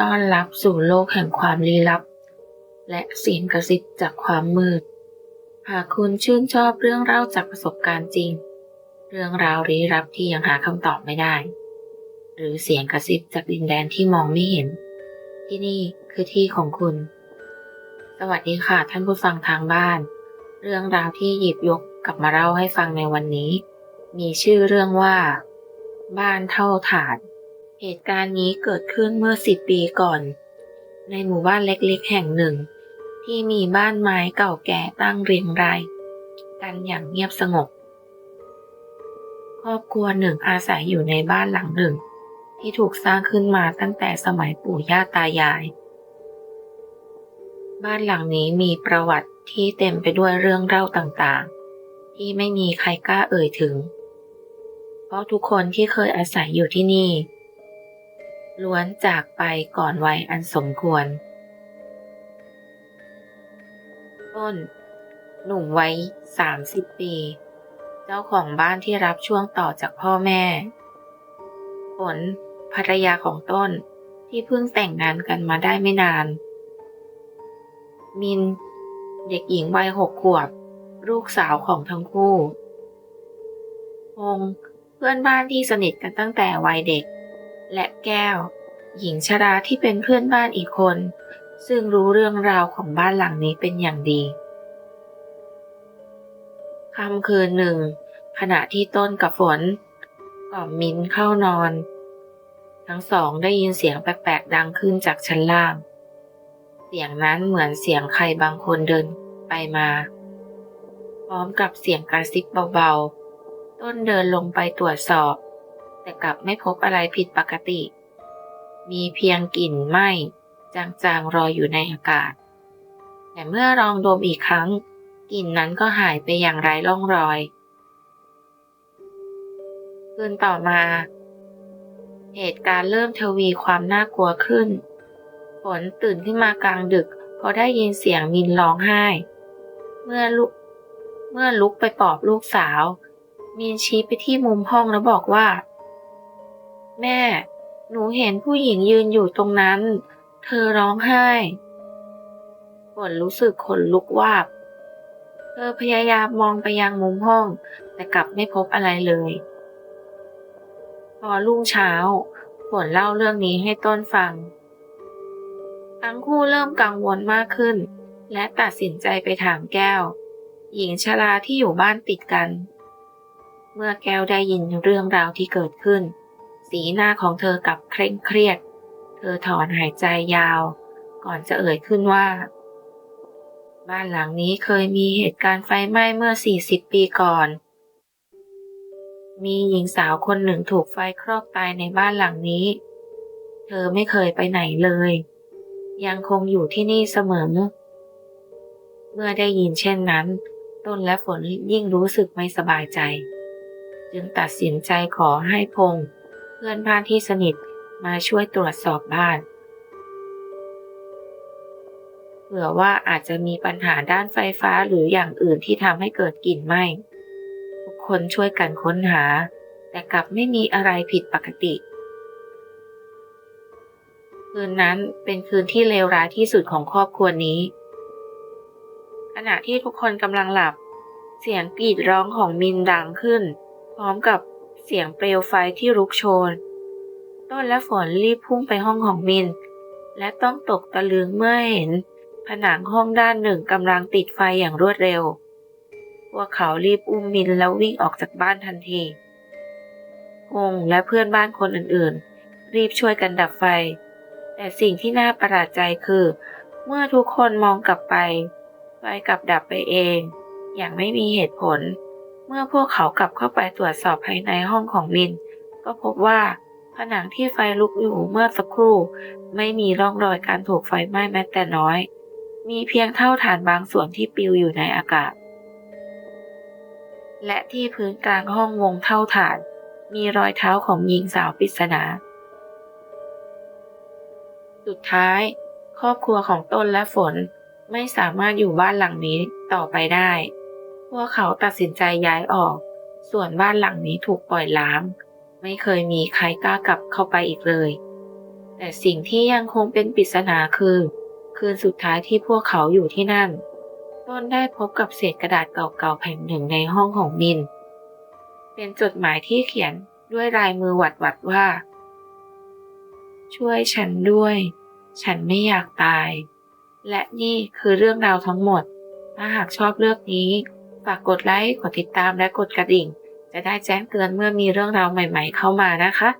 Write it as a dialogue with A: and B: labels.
A: ต้อนรับสู่โลกแห่งความลี้ลับ และเสียงกระซิบจากความมืด หากคุณชื่นชอบเรื่องเล่าจากประสบการณ์จริง เรื่องราวลี้ลับที่ยังหาคำตอบไม่ได้ หรือเสียงกระซิบจากดินแดนที่มองไม่เห็น ที่นี่คือที่ของคุณ สวัสดีค่ะท่านผู้ฟังทางบ้าน เรื่องราวที่หยิบยกกลับมาเล่าให้ฟังในวันนี้ มีชื่อเรื่องว่า บ้านเท่าฐาน เหตุการณ์นี้เกิดขึ้นเมื่อสิบปีก่อน ในหมู่บ้านเล็กๆ แห่งหนึ่ง ที่มีบ้านไม้เก่าแก่ตั้งเรียงรายกันอย่างเงียบสงบ ครอบครัวหนึ่งอาศัยอยู่ในบ้านหลังหนึ่ง ที่ถูกสร้างขึ้นมาตั้งแต่สมัยปู่ย่าตายาย บ้านหลังนี้มีประวัติที่เต็มไปด้วยเรื่องเล่าต่างๆ ที่ไม่มีใครกล้าเอ่ยถึง เพราะทุกคนที่เคยอาศัยอยู่ที่นี่ ล้วนจากไปก่อนวัยอันสมควร ต้น หนุ่มวัยสามสิบปี เจ้าของบ้านที่รับช่วงต่อจากพ่อแม่ฝนภรรยาของต้นที่เพิ่งแต่งงานกันมาได้ไม่นาน มิน เด็กหญิงวัยหกขวบ ลูกสาวของทั้งคู่พงเพื่อนบ้านที่สนิทกันตั้งแต่วัยเด็ก และแก้ว หญิงชราที่เป็นเพื่อนบ้านอีกคน ซึ่งรู้เรื่องราวของบ้านหลังนี้เป็นอย่างดีค่ำคืนหนึ่ง ขณะที่ต้นกับฝนกล่อมมิ้นเข้านอน ทั้งสองได้ยินเสียงแปลกๆดังขึ้นจากชั้นล่าง เสียงนั้นเหมือนเสียงใครบางคนเดินไปมา พร้อมกับเสียงกระซิบเบาๆ ต้นเดินลงไปตรวจสอบ แต่กลับไม่พบอะไรผิดปกติ มีเพียงกลิ่นไหม้จางๆรอยอยู่ในอากาศ แต่เมื่อลองดมอีกครั้ง กลิ่นนั้นก็หายไปอย่างไร้ร่องรอย คืนต่อมา เหตุการณ์เริ่มทวีความน่ากลัวขึ้น ฝนตื่นขึ้นมากลางดึกเพราะได้ยินเสียงมินร้องไห้ เมื่อลุกเมื่อลุกไปปลอบลูกสาวมินชี้ไปที่มุมห้องแล้วบอกว่า แม่ หนูเห็นผู้หญิงยืนอยู่ตรงนั้น เธอร้องไห้ฝนรู้สึกขนลุกวาบ เธอพยายามมองไปยังมุมห้อง แต่กลับไม่พบอะไรเลย พอรุ่งเช้าฝนเล่าเรื่องนี้ให้ต้นฟัง ทั้งคู่เริ่มกังวลมากขึ้น และตัดสินใจไปถามแก้ว หญิงชราที่อยู่บ้านติดกัน เมื่อแก้วได้ยินเรื่องราวที่เกิดขึ้น สีหน้าของเธอกลับเคร่งเครียด เธอถอนหายใจยาว ก่อนจะเอ่ยขึ้นว่า บ้านหลังนี้เคยมีเหตุการณ์ไฟไหม้เมื่อ 40 ปีก่อน มีหญิงสาวคนหนึ่งถูกไฟคลอกตายในบ้านหลังนี้ เธอไม่เคยไปไหนเลย ยังคงอยู่ที่นี่เสมอ เมื่อได้ยินเช่นนั้น ต้นและฝนยิ่งรู้สึกไม่สบายใจ จึงตัดสินใจขอให้พงษ์ พื่อนบ้านที่สนิทมาช่วยตรวจสอบบ้าน เผื่อว่าอาจจะมีปัญหาด้านไฟฟ้าหรืออย่างอื่นที่ทำให้เกิดกลิ่นไหม้ทุกคนช่วยกันค้นหา แต่กลับไม่มีอะไรผิดปกติ คืนนั้นเป็นคืนที่เลวร้ายที่สุดของครอบครัวนี้ ขณะที่ทุกคนกำลังหลับ เสียงกรีดร้องของมินดังขึ้น พร้อมกับ เสียงเปลวไฟที่ลุกโชน ต้นและฝนรีบพุ่งไปห้องของมิน และต้องตกตะลึงเมื่อเห็น ผนังห้องด้านหนึ่งกำลังติดไฟอย่างรวดเร็ว พวกเขารีบอุ้มมินแล้ววิ่งออกจากบ้านทันทีพงและเพื่อนบ้านคนอื่นๆ รีบช่วยกันดับไฟ แต่สิ่งที่น่าประหลาดใจคือ เมื่อทุกคนมองกลับไป ไฟกลับดับไปเอง อย่างไม่มีเหตุผล เมื่อพวกเขากลับเข้าไปตรวจสอบภายในห้องของมิน ก็พบว่าผนังที่ไฟลุกอยู่เมื่อสักครู่ ไม่มีร่องรอยการถูกไฟไหม้แม้แต่น้อย มีเพียงเท่าฐานบางส่วนที่ปลิวอยู่ในอากาศ และที่พื้นกลางห้องวงเท่าฐาน มีรอยเท้าของหญิงสาวปริศนา สุดท้าย ครอบครัวของต้นและฝนไม่สามารถอยู่บ้านหลังนี้ต่อไปได้ พวกเขาตัดสินใจย้ายออก ส่วนบ้านหลังนี้ถูกปล่อยล้างไม่เคยมีใครกล้ากลับเข้าไปอีกเลย แต่สิ่งที่ยังคงเป็นปริศนาคือ คืนสุดท้ายที่พวกเขาอยู่ที่นั่น ต้นได้พบกับเศษกระดาษเก่าๆแผ่นหนึ่งในห้องของมิน เป็นจดหมายที่เขียนด้วยลายมือหวัดๆว่า ช่วยฉันด้วย ฉันไม่อยากตาย และนี่คือเรื่องราวทั้งหมด ถ้าหากชอบเรื่องนี้ ฝากกดไลค์ กดติดตามและกดกระดิ่ง จะได้แจ้งเตือนเมื่อมีเรื่องราวใหม่ ๆ เข้ามานะคะ